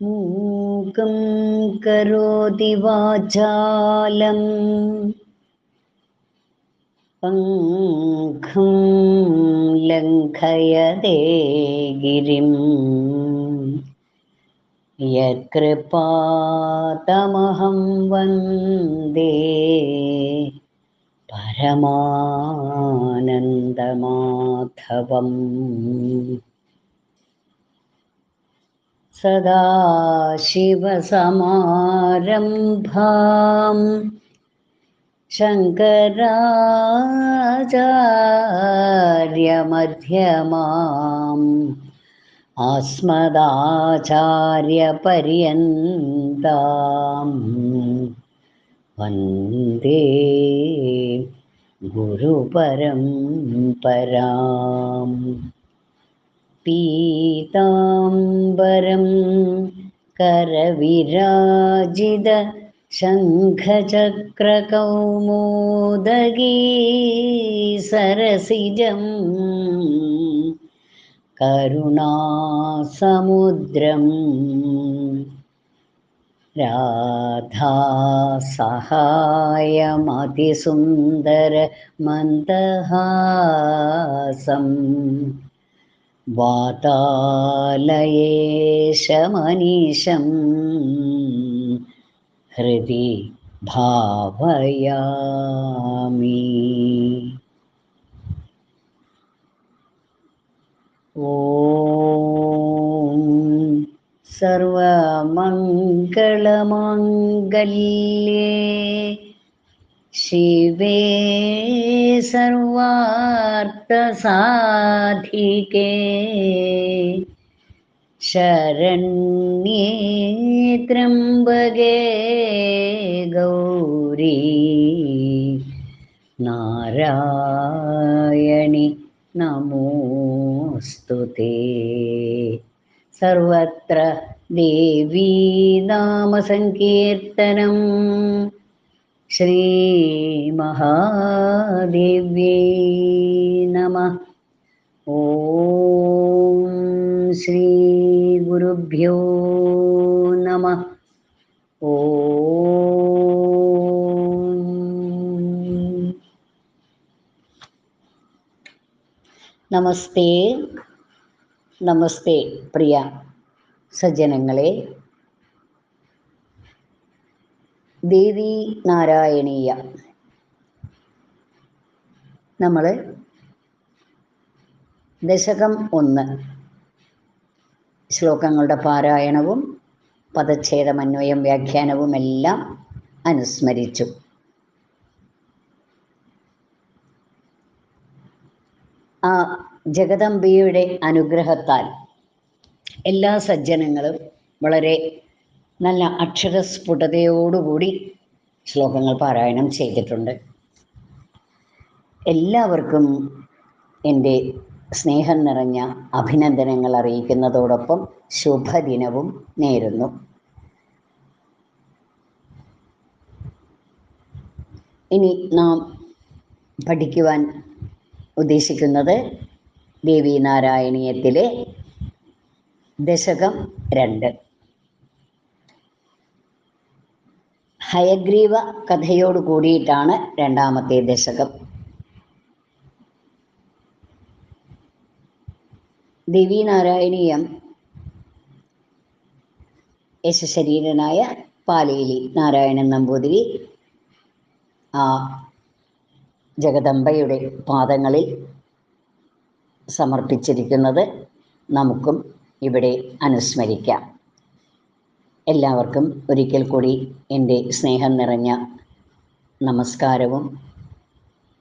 മൂകം കരോതി വാചാലം പങ്കം ലംഘയതേ ഗിരിം യത്കൃപാതമഹം വന്ദേ പരമാനന്ദമാധവം സദാശിവസമാരംഭാം ശങ്കരാചാര്യമധ്യമാം ആസ്മദാചാര്യപര്യന്താം गुरुपरं परां पीताम्बरं करविराजिदशङ्खचक्रकौमोदगीसरसिजं करुणासमुद्रम् राधासहायमतिसुन्दरमन्दहासम् वातालयेशमनीशं हृदि भावयामि ॐ സർവമംഗളമാംഗല്യേ. ശിവേ സർവാർത്ഥസാധികേ. ശരണ്യേ ത്രംബകേ ഗൗരി. നാരായണി നമോസ്തു सर्वत्र देवी नामसङ्कीर्तनम् श्रीमहादेव्यै नमः। ॐ श्रीगुरुभ्यो नमः। ॐ। नमस्ते। നമസ്തേ പ്രിയ സജ്ജനങ്ങളെ. ദേവി നാരായണീയ. നമ്മൾ ദശകം ഒന്ന് ശ്ലോകങ്ങളുടെ പാരായണവും പദച്ഛേദമന്വയം വ്യാഖ്യാനവും എല്ലാം അനുസ്മരിച്ചു. ആ ജഗദംബിയുടെ അനുഗ്രഹത്താൽ എല്ലാ സജ്ജനങ്ങളും വളരെ നല്ല അക്ഷരസ്ഫുടതയോടുകൂടി ശ്ലോകങ്ങൾ പാരായണം ചെയ്തിട്ടുണ്ട്. എല്ലാവർക്കും എന്റെ സ്നേഹം നിറഞ്ഞ അഭിനന്ദനങ്ങൾ അറിയിക്കുന്നതോടൊപ്പം ശുഭദിനവും നേരുന്നു. ഇനി നാം പഠിക്കുവാൻ ഉദ്ദേശിക്കുന്നത് ദേവി നാരായണീയത്തിലെ ദശകം രണ്ട്. ഹയഗ്രീവ കഥയോട് കൂടിയിട്ടാണ് രണ്ടാമത്തെ ദശകം. ദേവി നാരായണീയം യശശരീരനായ പാലേലി നാരായണൻ നമ്പൂതിരി ആ ജഗദംബയുടെ പാദങ്ങളിൽ സമർപ്പിച്ചിരിക്കുന്നത് നമുക്കും ഇവിടെ അനുസ്മരിക്കാം. എല്ലാവർക്കും ഒരിക്കൽ കൂടി എന്റെ സ്നേഹം നിറഞ്ഞ നമസ്കാരവും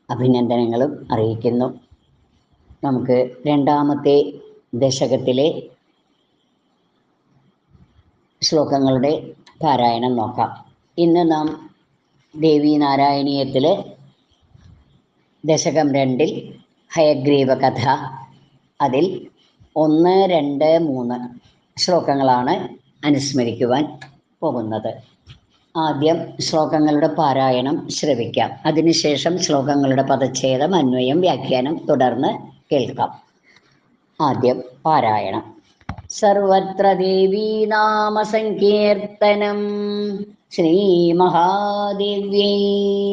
അഭിനന്ദനങ്ങളും അറിയിക്കുന്നു. നമുക്ക് രണ്ടാമത്തെ ദശകത്തിലെ ശ്ലോകങ്ങളുടെ പാരായണം നോക്കാം. ഇന്ന് നാം ദേവി നാരായണീയത്തിലെ ദശകം രണ്ടിൽ ഹയഗ്രീവ കഥ. അതിൽ ഒന്ന് രണ്ട് മൂന്ന് ശ്ലോകങ്ങളാണ് അനുസ്മരിക്കുവാൻ പോകുന്നത്. ആദ്യം ശ്ലോകങ്ങളുടെ പാരായണം ശ്രവിക്കാം. അതിനുശേഷം ശ്ലോകങ്ങളുടെ പദച്ഛേദം അന്വയം വ്യാഖ്യാനം തുടർന്ന് കേൾക്കാം. ആദ്യം പാരായണം. സർവത്ര ദേവീ നാമ സങ്കീർത്തനം ശ്രീ മഹാദേവ്യൈ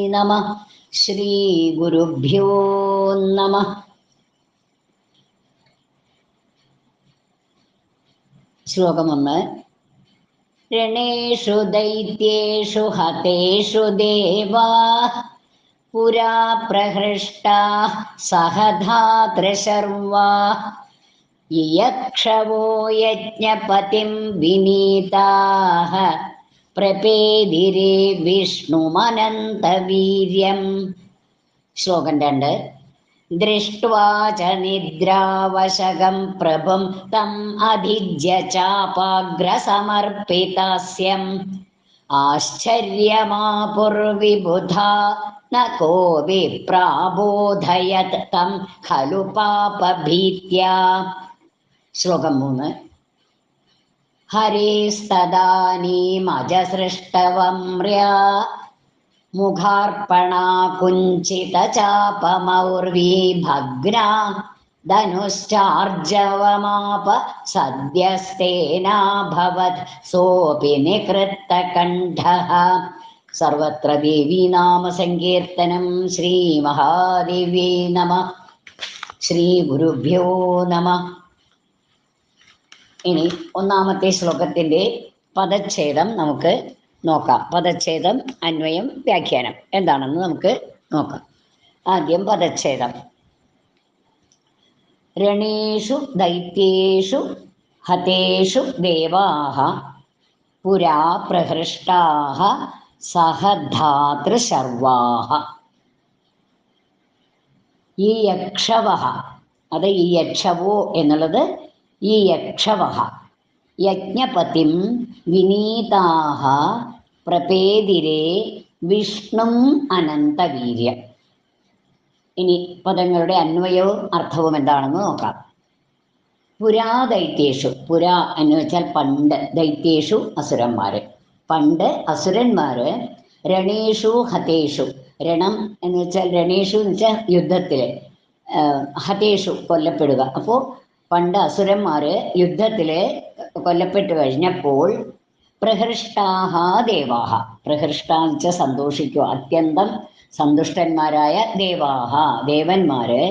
നമ. ഗുരുഭ്യോ നമ. ശ്ലോകമൊന്ന് രണേഷു ദൈത്യേഷു ഹതേഷു ദേവാ. പുരാ പ്രഹൃഷ്ടാ സഹധാതൃശർവാ യക്ഷവോ യജ്ഞപതിം വിനീതാः പ്രപേതിരെ വിഷ്ണുമനന്തവീര്യം. ശ്ലോകം രണ്ട്. ദൃഷ്ട്വാ ച നിദ്രാവശകം പ്രഭും തം അധിജ്യ ചാപാഗ്രസമർപ്പിതാസ്യം. ആശ്ചര്യമാപുർവിബുധ ന കോപി പ്രാബോധയത് തം ഖലു പാപഭീത്യ. ശ്ലോകം മൂന്ന്. കുഞ്ചിതചാപമൗർവീ ഭഗ്നാ ധനുശ്ചാർജവമാപ സദ്യസ്തേനാഭവത് സോപി നികൃത്തകണ്ഠഃ സർവത്ര ദേവീനാമസങ്കീർത്തനം ശ്രീ മഹാദേവ്യൈ നമ ശ്രീ ഗുരുഭ്യോ നമ ഇനി ഒന്നാമത്തെ ശ്ലോകത്തിന്റെ പദച്ഛേദം നമുക്ക് നോക്കാം. പദച്ഛേദം അന്വയം വ്യാഖ്യാനം. എന്താണെന്ന് നമുക്ക് നോക്കാം. ആദ്യം പദച്ഛേദം. രണേഷു ദൈത്യേഷു ഹതേഷു ദേവാഹ പുരാ പ്രഹൃഷ്ടാഹ സഹധാതൃശർവാഹ ഈ യക്ഷവഹ അത് ഈ യക്ഷവോ എന്നുള്ളത് ഈ യക്ഷവഹ. യജ്ഞപതിം വിനീതാഹ പ്രപേതിരെ വിഷ്ണും അനന്തവീര്യം. ഇനി പദങ്ങളുടെ അന്വയവും അർത്ഥവും എന്താണെന്ന് നോക്കാം. പുരാ ദൈത്യേഷു. പുരാ എന്ന് വെച്ചാൽ പണ്ട് ദൈത്യേഷു അസുരന്മാര്. പണ്ട് അസുരന്മാര് രണേഷു ഹതേഷു. രണം എന്ന് വെച്ചാൽ രണേഷു എന്ന് വെച്ചാൽ യുദ്ധത്തിൽ ഹതേഷു കൊല്ലപ്പെടുക. അപ്പോൾ പണ്ട് അസുരന്മാര് യുദ്ധത്തിൽ കൊല്ലപ്പെട്ടു കഴിഞ്ഞപ്പോൾ പ്രഹൃഷ്ടാഹ ദേവാഹ. പ്രഹൃഷ്ട എന്ന് വെച്ചാൽ സന്തോഷിക്കുക അത്യന്തം സന്തുഷ്ടന്മാരായ ദേവാഹ ദേവന്മാര്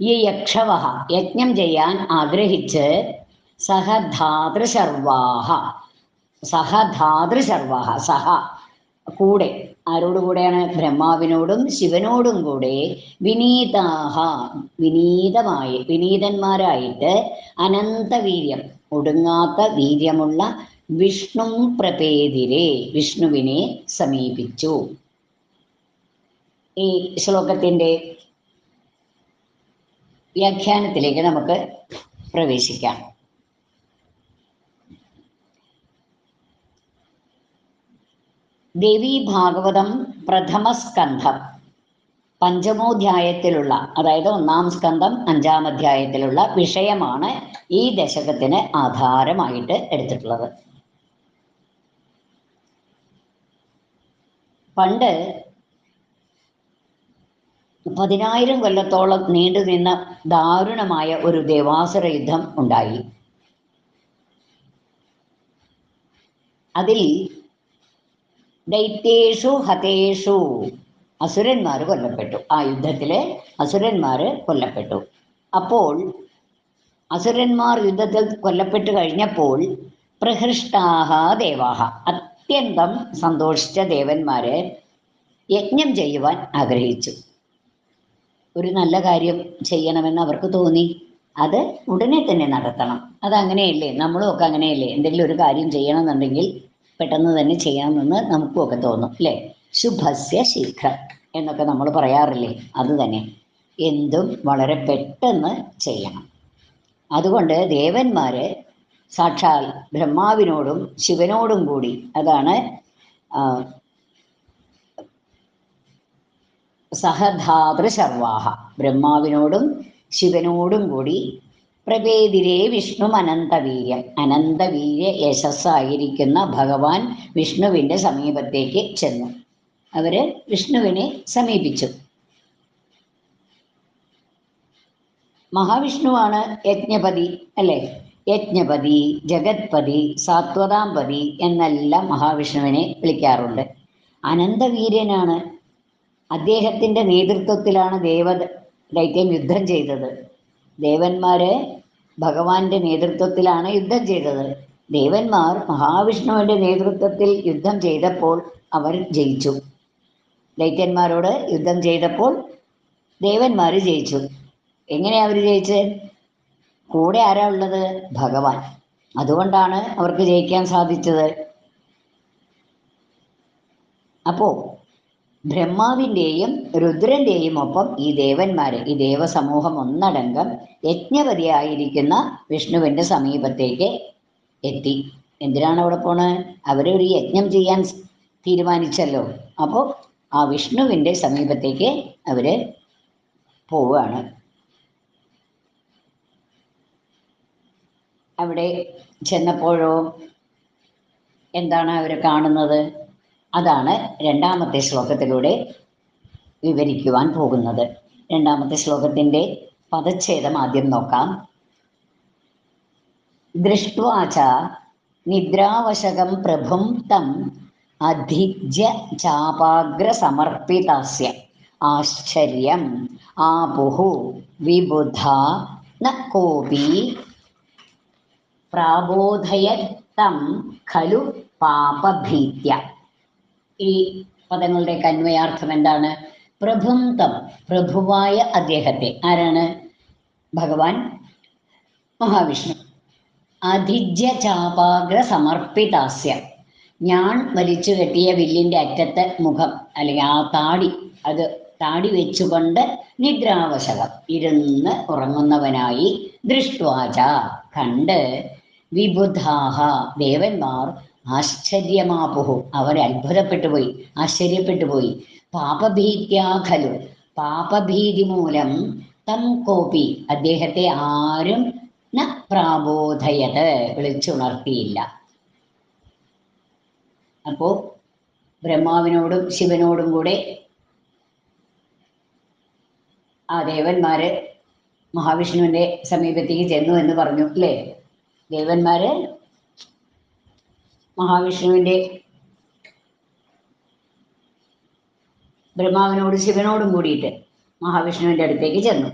ഈ യക്ഷവഹ യജ്ഞം ചെയ്യാൻ ആഗ്രഹിച്ച് സഹധാതൃശർവാഹ സഹധാതൃശർവാഹ സഹ കൂടെ ആരോട് കൂടെയാണ് ബ്രഹ്മാവിനോടും ശിവനോടും കൂടെ വിനീതാഹ വിനീതമായി വിനീതന്മാരായിട്ട് അനന്തവീര്യം ഒടുങ്ങാത്ത വീര്യമുള്ള വിഷ്ണു പ്രപേതിരെ വിഷ്ണുവിനെ സമീപിച്ചു. ഈ ശ്ലോകത്തിന്റെ വ്യാഖ്യാനത്തിലേക്ക് നമുക്ക് പ്രവേശിക്കാം. ദേവി ഭാഗവതം പ്രഥമ സ്കന്ധം. പഞ്ചമോധ്യായത്തിലുള്ള അതായത് ഒന്നാം സ്കന്ധം അഞ്ചാം അധ്യായത്തിലുള്ള വിഷയമാണ് ഈ ദശകത്തിന് ആധാരമായിട്ട് എടുത്തിട്ടുള്ളത്. പണ്ട് പതിനായിരം കൊല്ലത്തോളം നീണ്ടുനിന്ന ദാരുണമായ ഒരു ദേവാസുര യുദ്ധം ഉണ്ടായി. അതിൽ ദൈത്യേഷു ഹതേഷു. അസുരന്മാർ കൊല്ലപ്പെട്ടു. ആ യുദ്ധത്തിൽ അസുരന്മാർ കൊല്ലപ്പെട്ടു. അപ്പോൾ അസുരന്മാർ യുദ്ധത്തിൽ കൊല്ലപ്പെട്ടു കഴിഞ്ഞപ്പോൾ പ്രഹൃഷ്ടാഹ ദേവാഹ. അത്യന്തം സന്തോഷിച്ച ദേവന്മാരെ യജ്ഞം ചെയ്യുവാൻ ആഗ്രഹിച്ചു. ഒരു നല്ല കാര്യം ചെയ്യണമെന്ന് അവർക്ക് തോന്നി. അത് ഉടനെ തന്നെ നടത്തണം. അത് അങ്ങനെയല്ലേ നമ്മളും ഒക്കെ അങ്ങനെയല്ലേ? എന്തെങ്കിലും ഒരു കാര്യം ചെയ്യണമെന്നുണ്ടെങ്കിൽ പെട്ടെന്ന് തന്നെ ചെയ്യാമെന്ന് നമുക്കും ഒക്കെ തോന്നും അല്ലേ? ശുഭസ്യ ശീഘ്രം എന്നൊക്കെ നമ്മൾ പറയാറില്ലേ? അത് തന്നെ. എന്തും വളരെ പെട്ടെന്ന് ചെയ്യണം. അതുകൊണ്ട് ദേവന്മാര് സാക്ഷാൽ ബ്രഹ്മാവിനോടും ശിവനോടും കൂടി അതാണ് സഹധാതൃ സഹധാതൃശർവാഹ ബ്രഹ്മാവിനോടും ശിവനോടും കൂടി പ്രഭേതിരെ വിഷ്ണു അനന്തവീര്യ. അനന്തവീര്യ യശസ്സായിരിക്കുന്ന ഭഗവാൻ വിഷ്ണുവിന്റെ സമീപത്തേക്ക് ചെന്നു. അവർ വിഷ്ണുവിനെ സമീപിച്ചു. മഹാവിഷ്ണുവാണ് യജ്ഞപതി അല്ലേ? യജ്ഞപതി ജഗത്പതി സാത്വതാംപതി എന്നെല്ലാം മഹാവിഷ്ണുവിനെ വിളിക്കാറുണ്ട്. അനന്തവീര്യനാണ് അദ്ദേഹത്തിന്റെ നേതൃത്വത്തിലാണ് ദേവ ദൈത്യം യുദ്ധം ചെയ്തത്. ദേവന്മാര് ഭഗവാന്റെ നേതൃത്വത്തിലാണ് യുദ്ധം ചെയ്തത്. ദേവന്മാർ മഹാവിഷ്ണുവിന്റെ നേതൃത്വത്തിൽ യുദ്ധം ചെയ്തപ്പോൾ അവർ ജയിച്ചു. ദൈത്യന്മാരോട് യുദ്ധം ചെയ്തപ്പോൾ ദേവന്മാർ ജയിച്ചു. എങ്ങനെ അവർ ജയിച്ചത് കൂടെ ആരാ ഉള്ളത്? ഭഗവാൻ. അതുകൊണ്ടാണ് അവർക്ക് ജയിക്കാൻ സാധിച്ചത്. അപ്പോ ബ്രഹ്മാവിന്റെയും രുദ്രന്റെയും ഒപ്പം ഈ ദേവന്മാരെ ഈ ദേവസമൂഹം ഒന്നടങ്കം യജ്ഞപതിയായിരിക്കുന്ന വിഷ്ണുവിന്റെ സമീപത്തേക്ക് എത്തി. എന്തിനാണ് അവിടെ പോണത് അവരെ ഒരു യജ്ഞം ചെയ്യാൻ തീരുമാനിച്ചല്ലോ. അപ്പോൾ ആ വിഷ്ണുവിന്റെ സമീപത്തേക്ക് അവർ പോവുകയാണ്. അവിടെ ചെന്നപ്പോഴോ എന്താണ് അവർ കാണുന്നത്? അതാണ് രണ്ടാമത്തെ ശ്ലോകത്തിലൂടെ വിവരിക്കുവാൻ പോകുന്നത്. രണ്ടാമത്തെ ശ്ലോകത്തിന്റെ പദച്ഛേദം ആദ്യം നോക്കാം. ദൃഷ്ട്വാച നിദ്രാവശകം പ്രഭും തം അധിജ്യ ചാപാഗ്രസമർപ്പിതാസ്യ. ആശ്ചര്യം. ആപുഹു വിബുധ ന കോപി പ്രാബോധയത്തം ഖലു പാപഭീത്യ. ഈ പദങ്ങളുടെ അന്വയാർത്ഥം എന്താണ്? പ്രഭും തം പ്രഭുവായ അദ്ദേഹത്തെ. ആരാണ്? ഭഗവാൻ മഹാവിഷ്ണു. അധിജ്യ ചാപാഗ്ര സമർപ്പിതാസ്യ. ഞാൻ വലിച്ചു കെട്ടിയ വില്ലിന്റെ അറ്റത്തെ മുഖം അല്ലെങ്കിൽ ആ താടി അത് താടി വെച്ചുകൊണ്ട് നിദ്രാവശകം ഇരുന്ന് ഉറങ്ങുന്നവനായി ദൃഷ്ട്വാച. കണ്ട് വിബുധാഹ ദേവന്മാർ ആശ്ചര്യമാപുഹു. അവർ അത്ഭുതപ്പെട്ടു പോയി ആശ്ചര്യപ്പെട്ടു പോയി പാപഭീത്യാഖലു പാപഭീതി മൂലം തം കോപി. അദ്ദേഹത്തെ ആരും ന പ്രാബോധയത് വിളിച്ചുണർത്തിയില്ല. അപ്പോ ബ്രഹ്മാവിനോടും ശിവനോടും കൂടെ ആ ദേവന്മാര് മഹാവിഷ്ണുവിന്റെ സമീപത്തേക്ക് ചെന്നു എന്ന് പറഞ്ഞു അല്ലേ? ദേവന്മാര് മഹാവിഷ്ണുവിന്റെ ബ്രഹ്മാവിനോടും ശിവനോടും കൂടിയിട്ട് മഹാവിഷ്ണുവിന്റെ അടുത്തേക്ക് ചെന്നു.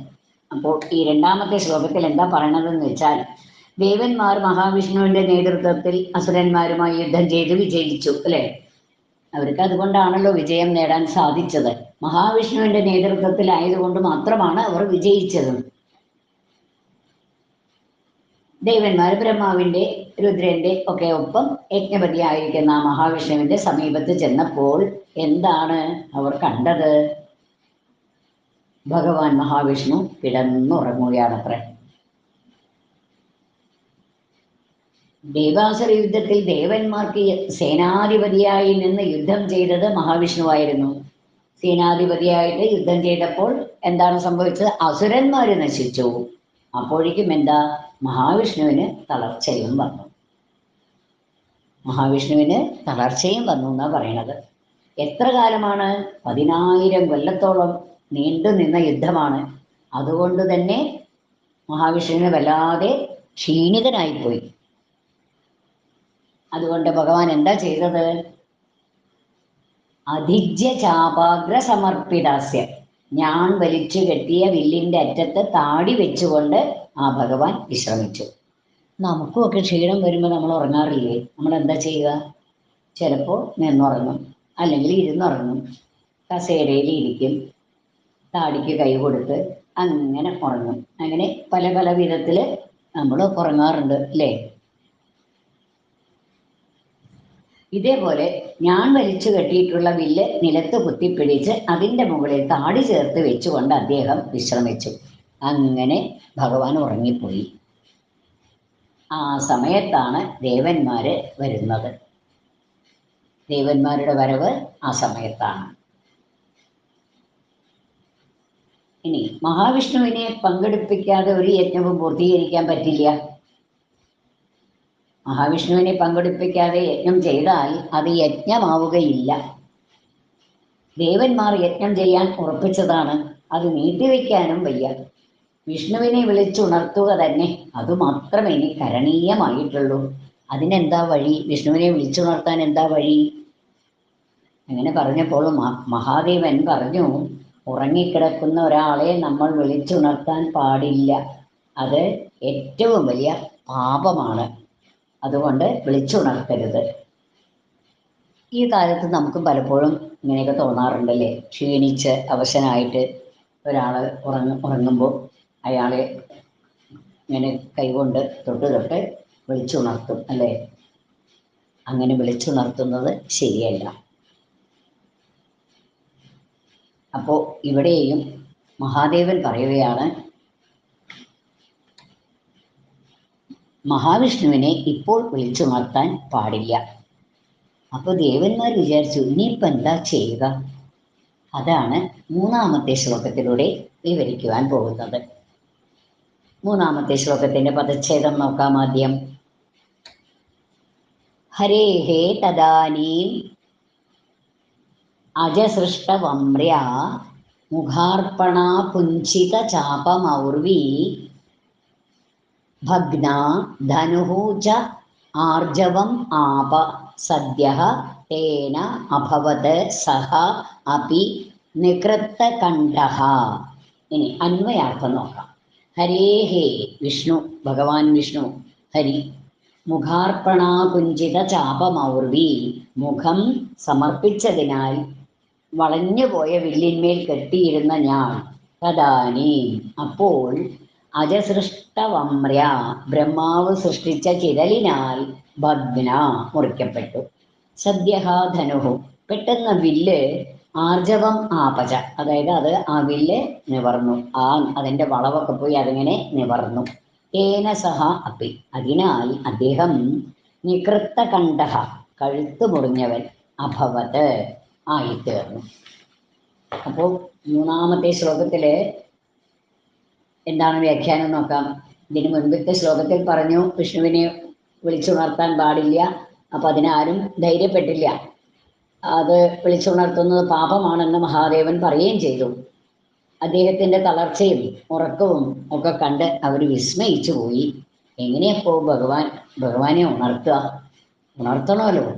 അപ്പോൾ ഈ രണ്ടാമത്തെ ശ്ലോകത്തിൽ എന്താ പറയണതെന്ന് വെച്ചാൽ ദേവന്മാർ മഹാവിഷ്ണുവിന്റെ നേതൃത്വത്തിൽ അസുരന്മാരുമായി യുദ്ധം ചെയ്ത് വിജയിച്ചു അല്ലേ? അവർക്ക് അതുകൊണ്ടാണല്ലോ വിജയം നേടാൻ സാധിച്ചത്. മഹാവിഷ്ണുവിന്റെ നേതൃത്വത്തിലായതുകൊണ്ട് മാത്രമാണ് അവർ വിജയിച്ചത്. ദേവന്മാർ ബ്രഹ്മാവിന്റെ രുദ്രന്റെ ഒക്കെ ഒപ്പം യജ്ഞപതിയായിരിക്കുന്ന ആയിരിക്കുന്ന മഹാവിഷ്ണുവിന്റെ സമീപത്ത് ചെന്നപ്പോൾ എന്താണ് അവർ കണ്ടത്? ഭഗവാൻ മഹാവിഷ്ണു കിടന്നുറങ്ങുകയാണത്രേ. ദേവാസുര യുദ്ധത്തിൽ ദേവന്മാർക്ക് സേനാധിപതിയായി നിന്ന് യുദ്ധം ചെയ്തത് മഹാവിഷ്ണുവായിരുന്നു. സേനാധിപതിയായിട്ട് യുദ്ധം ചെയ്തപ്പോൾ എന്താണ് സംഭവിച്ചത്? അസുരന്മാര് നശിച്ചു. അപ്പോഴേക്കും എന്താ? മഹാവിഷ്ണുവിന് തളർച്ചയും വന്നു. മഹാവിഷ്ണുവിന് തളർച്ചയും വന്നു എന്നാ പറയണത്. എത്ര കാലമാണ്? പതിനായിരം കൊല്ലത്തോളം നീണ്ടു നിന്ന യുദ്ധമാണ്. അതുകൊണ്ട് തന്നെ മഹാവിഷ്ണുവിന് വല്ലാതെ ക്ഷീണിതനായിപ്പോയി. അതുകൊണ്ട് ഭഗവാൻ എന്താ ചെയ്തത്? അധിജ്യ ചാപാഗ്ര സമർപ്പിതാസ്യ ഞാൻ വലിച്ചു കെട്ടിയ വില്ലിന്റെ അറ്റത്ത് താടി വെച്ചുകൊണ്ട് ആ ഭഗവാൻ വിശ്രമിച്ചു. നമുക്കുമൊക്കെ ക്ഷീണം വരുമ്പോൾ നമ്മൾ ഉറങ്ങാറില്ലേ? നമ്മൾ എന്താ ചെയ്യുക? ചിലപ്പോൾ നിന്നുറങ്ങും. അല്ലെങ്കിൽ ഇരുന്നുറങ്ങും. കസേരയിൽ ഇരിക്കും. താടിക്ക് കൈ കൊടുത്ത് അങ്ങനെ ഉറങ്ങും. അങ്ങനെ പല പല വിധത്തിൽ നമ്മൾ ഉറങ്ങാറുണ്ട് അല്ലേ? ഇതേപോലെ ഞാൻ വലിച്ചു കെട്ടിയിട്ടുള്ള വില്ല് നിലത്ത് കുത്തിപ്പിടിച്ച് അതിന്റെ മുകളിൽ താടി ചേർത്ത് വെച്ചുകൊണ്ട് അദ്ദേഹം വിശ്രമിച്ചു. അങ്ങനെ ഭഗവാൻ ഉറങ്ങിപ്പോയി. ആ സമയത്താണ് ദേവന്മാര് വരുന്നത്. ദേവന്മാരുടെ വരവ് ആ സമയത്താണ്. ഇനി മഹാവിഷ്ണുവിനെ പങ്കെടുപ്പിക്കാതെ ഒരു യജ്ഞവും പൂർത്തീകരിക്കാൻ പറ്റില്ല. മഹാവിഷ്ണുവിനെ പങ്കെടുപ്പിക്കാതെ യജ്ഞം ചെയ്താൽ അത് യജ്ഞമാവുകയില്ല. ദേവന്മാർ യജ്ഞം ചെയ്യാൻ ഉറപ്പിച്ചതാണ്. അത് നീട്ടിവെക്കാനും വയ്യ. വിഷ്ണുവിനെ വിളിച്ചുണർത്തുക തന്നെ. അത് മാത്രമേ ഇനി കരണീയമായിട്ടുള്ളൂ. അതിനെന്താ വഴി? വിഷ്ണുവിനെ വിളിച്ചുണർത്താൻ എന്താ വഴി? അങ്ങനെ പറഞ്ഞപ്പോൾ മഹാദേവൻ പറഞ്ഞു ഉറങ്ങിക്കിടക്കുന്ന ഒരാളെ നമ്മൾ വിളിച്ചുണർത്താൻ പാടില്ല. അത് ഏറ്റവും വലിയ പാപമാണ്. അതുകൊണ്ട് വിളിച്ചുണർത്തരുത്. ഈ കാലത്ത് നമുക്ക് പലപ്പോഴും ഇങ്ങനെയൊക്കെ തോന്നാറുണ്ടല്ലേ? ക്ഷീണിച്ച് അവശനായിട്ട് ഒരാൾ ഉറങ്ങ ഉറങ്ങുമ്പോൾ അയാളെ ഇങ്ങനെ കൈകൊണ്ട് തൊട്ട് തൊട്ട് വിളിച്ചുണർത്തും അല്ലേ? അങ്ങനെ വിളിച്ചുണർത്തുന്നത് ശരിയല്ല. അപ്പോൾ ഇവിടെയും മഹാദേവൻ പറയുകയാണ് മഹാവിഷ്ണുവിനെ ഇപ്പോൾ വിളിച്ചുണർത്താൻ പാടില്ല. അപ്പോൾ ദേവന്മാർ വിചാരിച്ചു ഇനിയിപ്പോൾ എന്താ ചെയ്യുക? അതാണ് മൂന്നാമത്തെ ശ്ലോകത്തിലൂടെ വിവരിക്കുവാൻ പോകുന്നത്. മൂന്നാമത്തെ ശ്ലോകത്തിന്റെ പദച്ഛേദം നോക്കാം ആദ്യം. ഹരേഹേ തദാനീം അജസൃഷ്ടവമ്ര്യ മുഖാർപ്പണാ പുഞ്ചിത ചാപമൗർവി ഭഗ്ന ധനുഹു ച ആർജവം ആപ സദ്യ തേന അഭവത് സഹ അപി നികൃത്തകണ്ഠ ഇനി അന്വയാർത്ഥം നോക്കാം. ഹരേ ഹേ വിഷ്ണു ഭഗവാൻ വിഷ്ണു. ഹരി. മുഖാർപ്പണാകുഞ്ചിത ചാപമൗർവി. മുഖം സമർപ്പിച്ചതിനാൽ വളഞ്ഞുപോയ വില്ലിന്മേൽ കെട്ടിയിരുന്ന ഞാൻ. തദാനി. അപ്പോൾ അജസൃഷ്ടവമ്ര ബ്രഹ്മാവ് സൃഷ്ടിച്ച ചിരലിനാൽ ഭഗ്ന മുറിക്കപ്പെട്ടു. സദ്യഹ ധനുഹു. പെട്ടെന്ന് വില്ല് ആർജവം ആപച അതായത് അത് അവിൽ നിവർന്നു. ആ അതിന്റെ വളവൊക്കെ പോയി അതിങ്ങനെ നിവർന്നു. ഏന സഹ അപ്പി. അതിനാൽ അദ്ദേഹം നികൃത്ത കണ്ഠ കഴുത്ത് മുറിഞ്ഞവൻ അഭവത് ആയിത്തീർന്നു. അപ്പോൾ മൂന്നാമത്തെ ശ്ലോകത്തിൽ എന്താണ് വ്യാഖ്യാനം നോക്കാം. ഇതിന് മുൻപത്തെ ശ്ലോകത്തിൽ പറഞ്ഞു വിഷ്ണുവിനെ വിളിച്ചുണർത്താൻ പാടില്ല. അപ്പൊ അതിനാരും ധൈര്യപ്പെട്ടില്ല. അത് വിളിച്ചുണർത്തുന്നത് പാപമാണെന്ന് മഹാദേവൻ പറയുകയും ചെയ്തു. അദ്ദേഹത്തിന്റെ തളർച്ചയും ഉറക്കവും ഒക്കെ കണ്ട് അവർ വിസ്മയിച്ചു പോയി. എങ്ങനെയപ്പോ ഭഗവാൻ ഭഗവാനെ ഉണർത്തുക? ഉണർത്തണമല്ലോ.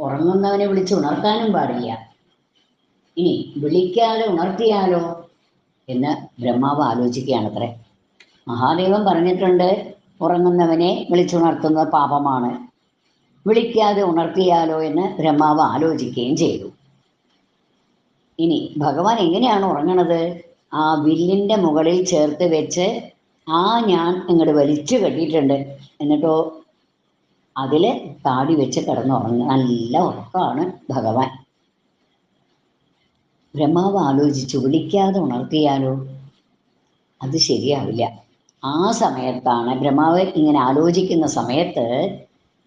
ഉറങ്ങുന്നവനെ വിളിച്ച് ഉണർത്താനും പാടില്ല. ഇനി വിളിക്കാതെ ഉണർത്തിയാലോ എന്ന് ബ്രഹ്മാവ് ആലോചിക്കുകയാണ് അത്രേ മഹാദേവൻ പറഞ്ഞിട്ടുണ്ട് ഉറങ്ങുന്നവനെ വിളിച്ചുണർത്തുന്നത് പാപമാണ്. വിളിക്കാതെ ഉണർത്തിയാലോ എന്ന് ബ്രഹ്മാവ് ആലോചിക്കുകയും ചെയ്തു. ഇനി ഭഗവാൻ എങ്ങനെയാണ് ഉറങ്ങണത്? ആ വില്ലിന്റെ മുകളിൽ ചേർത്ത് വെച്ച് ആ ഞാൻ ഇങ്ങോട്ട് വലിച്ചു കെട്ടിയിട്ടുണ്ട്. എന്നിട്ടോ അതിൽ താടി വെച്ച് കിടന്നുറങ്ങുക നല്ല ഉറക്കമാണ് ഭഗവാൻ. ബ്രഹ്മാവ് ആലോചിച്ചു വിളിക്കാതെ ഉണർത്തിയാലോ? അത് ശരിയാവില്ല. ആ സമയത്താണ് ബ്രഹ്മാവ് ഇങ്ങനെ ആലോചിക്കുന്ന സമയത്ത്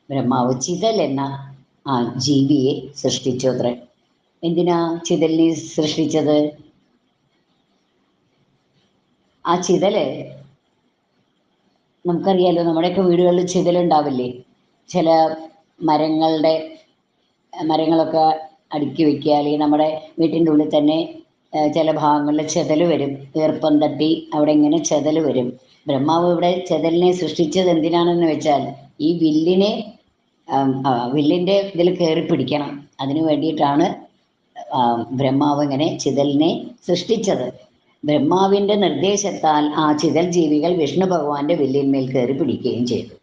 ബ്രഹ്മാവ് ചിതൽ എന്ന ആ ജീവിയെ സൃഷ്ടിച്ചു അത്രേ. എന്തിനാ ചിതലിനെ സൃഷ്ടിച്ചത്? ആ ചിതൽ നമുക്കറിയാലോ നമ്മുടെയൊക്കെ വീടുകളിൽ ചിതലുണ്ടാവില്ലേ? ചില മരങ്ങളുടെ മരങ്ങളൊക്കെ അടുക്കി വെക്കുക അല്ലെങ്കിൽ നമ്മുടെ വീട്ടിന്റെ ഉള്ളിൽ തന്നെ ചില ഭാഗങ്ങളിൽ ചെതൽ വരും. ഈർപ്പം തട്ടി അവിടെ ഇങ്ങനെ ചെതൽ വരും. ബ്രഹ്മാവ് ഇവിടെ ചെതലിനെ സൃഷ്ടിച്ചത് എന്തിനാണെന്ന് വെച്ചാൽ ഈ വില്ലിനെ വില്ലിന്റെ ഇതിൽ കയറി പിടിക്കണം. അതിനു വേണ്ടിയിട്ടാണ് ബ്രഹ്മാവ് ഇങ്ങനെ ചിതലിനെ സൃഷ്ടിച്ചത്. ബ്രഹ്മാവിന്റെ നിർദ്ദേശത്താൽ ആ ചിതൽ ജീവികൾ വിഷ്ണു ഭഗവാന്റെ വില്ലിന്മേൽ കയറി പിടിക്കുകയും ചെയ്തു.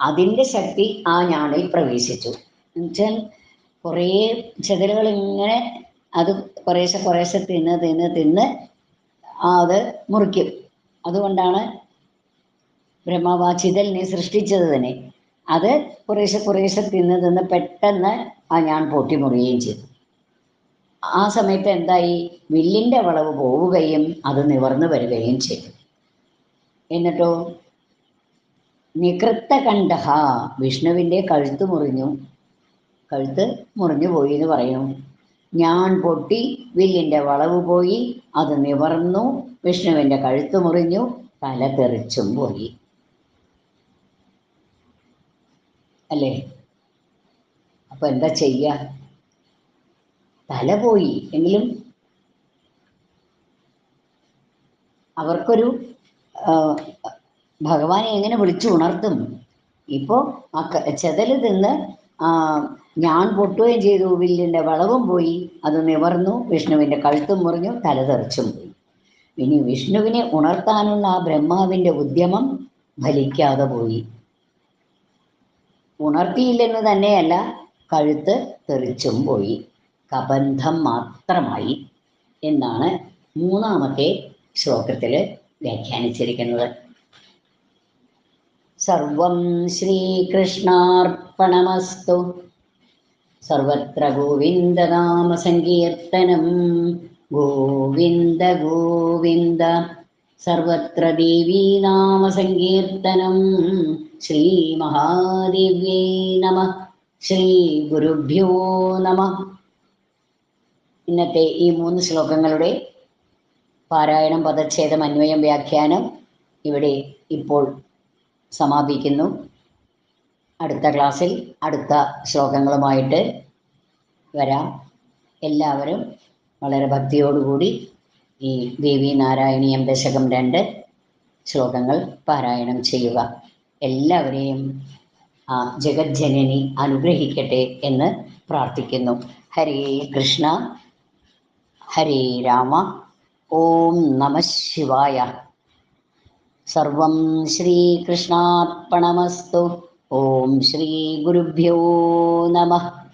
അതിന്റെ ശക്തി ആ ഞാണിൽ പ്രവേശിച്ചു. എന്നുവെച്ചാൽ കുറേ ചിതലുകൾ ഇങ്ങനെ അത് കുറേശ്ശെ കുറേശ്ശെ തിന്ന് തിന്ന് തിന്ന് അത് മുറിക്കും. അതുകൊണ്ടാണ് ബ്രഹ്മവാചിതലിനെ സൃഷ്ടിച്ചത് തന്നെ. അത് കുറേശ്ശെ കുറേശ്ശെ തിന്ന് തിന്ന് പെട്ടെന്ന് ആ ഞാൻ പൊട്ടിമുറിയുകയും ചെയ്തു. ആ സമയത്ത് എന്തായി? വില്ലിന്റെ വളവ് പോവുകയും അത് നിവർന്നു വരികയും ചെയ്തു. എന്നിട്ടോ? നികൃത്ത കണ്ഠ വിഷ്ണുവിന്റെ കഴുത്ത് മുറിഞ്ഞു. കഴുത്ത് മുറിഞ്ഞു പോയി എന്ന് പറയുന്നു ഞാൻ പൊട്ടി വില്ലിന്റെ വളവ് പോയി അത് നിവർന്നു വിഷ്ണുവിന്റെ കഴുത്ത് മുറിഞ്ഞു തല തെറിച്ചും പോയി അല്ലേ? അപ്പൊ എന്താ ചെയ്യ? തല പോയി എങ്കിലും അവർക്കൊരു ഭഗവാനെ എങ്ങനെ വിളിച്ചു ഉണർത്തും? ഇപ്പോ ആ ചെതൽ തിന്ന് ഞാൻ പൊട്ടുകയും ചെയ്തു വില്ലിന്റെ വളവും പോയി അത് നിവർന്നു വിഷ്ണുവിന്റെ കഴുത്തും മുറിഞ്ഞു തല തെറിച്ചും പോയി. ഇനി വിഷ്ണുവിനെ ഉണർത്താനുള്ള ആ ബ്രഹ്മാവിന്റെ ഉദ്യമം ഫലിക്കാതെ പോയി. ഉണർത്തിയില്ലെന്ന് തന്നെയല്ല കഴുത്ത് തെറിച്ചും പോയി. കബന്ധം മാത്രമായി എന്നാണ് മൂന്നാമത്തെ ശ്ലോകത്തിൽ വ്യാഖ്യാനിച്ചിരിക്കുന്നത്. സർവം ശ്രീകൃഷ്ണാർപ്പണമസ്തു. സർവത്ര ഗോവിന്ദനാമ സങ്കീർത്തനം ഗോവിന്ദ ഗോവിന്ദ. സർവത്ര ദേവീനാമ സങ്കീർത്തനം. ശ്രീ മഹാദേവ്യൈ നമ. ശ്രീ ഗുരുഭ്യോ നമ. ഇന്നത്തെ ഈ മൂന്ന് ശ്ലോകങ്ങളുടെ പാരായണം പദച്ഛേദം അന്വയം വ്യാഖ്യാനം ഇവിടെ ഇപ്പോൾ സമാപിക്കുന്നു. അടുത്ത ക്ലാസ്സിൽ അടുത്ത ശ്ലോകങ്ങളുമായിട്ട് വരാം. എല്ലാവരും വളരെ ഭക്തിയോടുകൂടി ഈ ദേവി നാരായണീയം ദശകം രണ്ട് ശ്ലോകങ്ങൾ പാരായണം ചെയ്യുക. എല്ലാവരെയും ആ ജഗജ്ജനനി അനുഗ്രഹിക്കട്ടെ എന്ന് പ്രാർത്ഥിക്കുന്നു. ഹരേ കൃഷ്ണ ഹരേ രാമ ഓം നമ ശിവായ. സർവം ശ്രീകൃഷ്ണാർപ്പണമസ്തു. ഓം ശ്രീ ഗുരുഭ്യോ നമഃ.